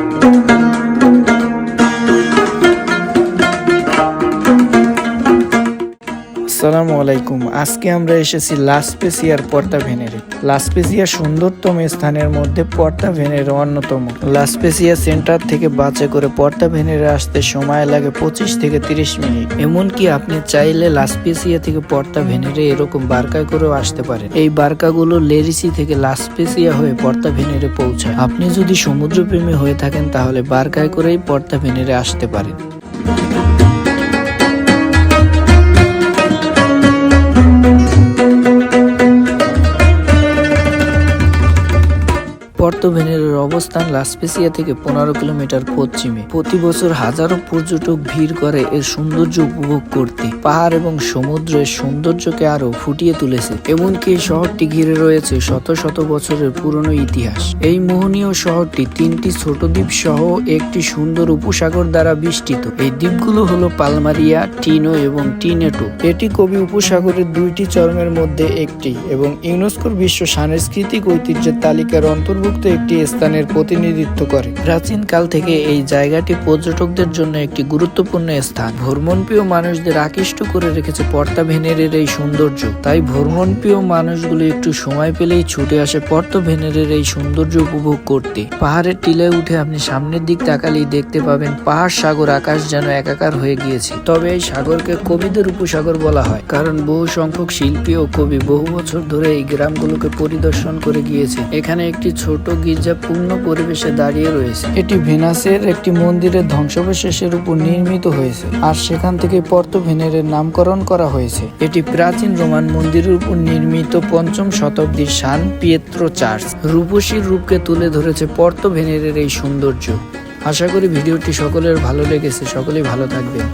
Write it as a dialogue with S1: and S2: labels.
S1: Thank you. আসসালামু আলাইকুম। আজকে আমরা এসেছি লাসপেসিয়ার পর্তা ভেনেরে লাসপেসিয়া সুন্দরতম স্থানের মধ্যে পর্তা ভেনেরে অন্যতম। লাসপেসিয়া সেন্টার থেকে বাসে করে পর্তা ভেনেরে আসতে সময় লাগে পঁচিশ থেকে তিরিশ মিনিট। এমনকি আপনি চাইলে লাসপেসিয়া থেকে পর্তা ভেনেরে এরকম বার্কায় করেও আসতে পারেন। এই বার্কাগুলো লেরিসি থেকে লাসপেসিয়া হয়ে পর্তা ভেনেরে পৌঁছায়। আপনি যদি সমুদ্রপ্রেমী হয়ে থাকেন তাহলে বার্কায় করেই পর্তা ভেনেরে আসতে পারেন। পর্তোভেনেরের অবস্থান লাসপেসিয়া থেকে পনেরো কিলোমিটার পশ্চিমে। প্রতি বছর হাজারো পর্যটক ভিড় করে এর সৌন্দর্য উপভোগ করতে। পাহাড় এবং সমুদ্রের সৌন্দর্যকে আরও ফুটিয়ে তুলেছে। এমনকি শহরটি ঘিরে রয়েছে শত শত বছরের পুরনো ইতিহাস। এই মোহনীয় শহরটি তিনটি ছোট দ্বীপ সহ একটি সুন্দর উপসাগর দ্বারা বেষ্টিত। এই দ্বীপগুলো হলো পালমারিয়া, টিনো এবং টিনেটো। এটি কবি উপসাগরের দুইটি চরমের মধ্যে একটি এবং ইউনেস্কোর বিশ্ব সাংস্কৃতিক ঐতিহ্যের তালিকার অন্তর্ভুক্ত একটি স্থানের প্রতিনিধিত্ব করে। প্রাচীন কাল থেকে এই জায়গাটি পর্যটকদের জন্য একটি গুরুত্বপূর্ণ স্থান। ভ্রমণপ্রিয় মানুষদের আকৃষ্ট করে রেখেছে পর্তা ভেনেরের এই সৌন্দর্য। তাই ভ্রমণপ্রিয় মানুষগুলো একটু সময় পেলেই ছুটে আসে পর্ত ভেনেরের এই সৌন্দর্য উপভোগ করতে। পাহাড়ের টিলে উঠে আপনি সামনের দিক তাকালেই দেখতে পাবেন পাহাড়, সাগর, আকাশ যেন একাকার হয়ে গিয়েছে। তবে এই সাগরকে কবিদের উপসাগর বলা হয়, কারণ বহু সংখ্যক শিল্পী ও কবি বহু বছর ধরে এই গ্রামগুলোকে পরিদর্শন করে গিয়েছে। এখানে একটি ছোট গির্জা পূর্ণ পরিবেশে দাঁড়িয়ে রয়েছে। এটি ভেনাসের একটি মন্দিরের ধ্বংসাবশেষের উপর নির্মিত হয়েছে আর সেখান থেকে পর্তো ভেনেরের নামকরণ করা হয়েছে। এটি প্রাচীন রোমান মন্দিরের উপর নির্মিত পঞ্চম শতাব্দীর সান পিয়েত্রো চার্চ। রূপসীর রূপকে তুলে ধরেছে পর্তো ভেনেরের এই সৌন্দর্য। আশা করি ভিডিওটি সকলের ভালো লেগেছে। সকলেই ভালো থাকবেন।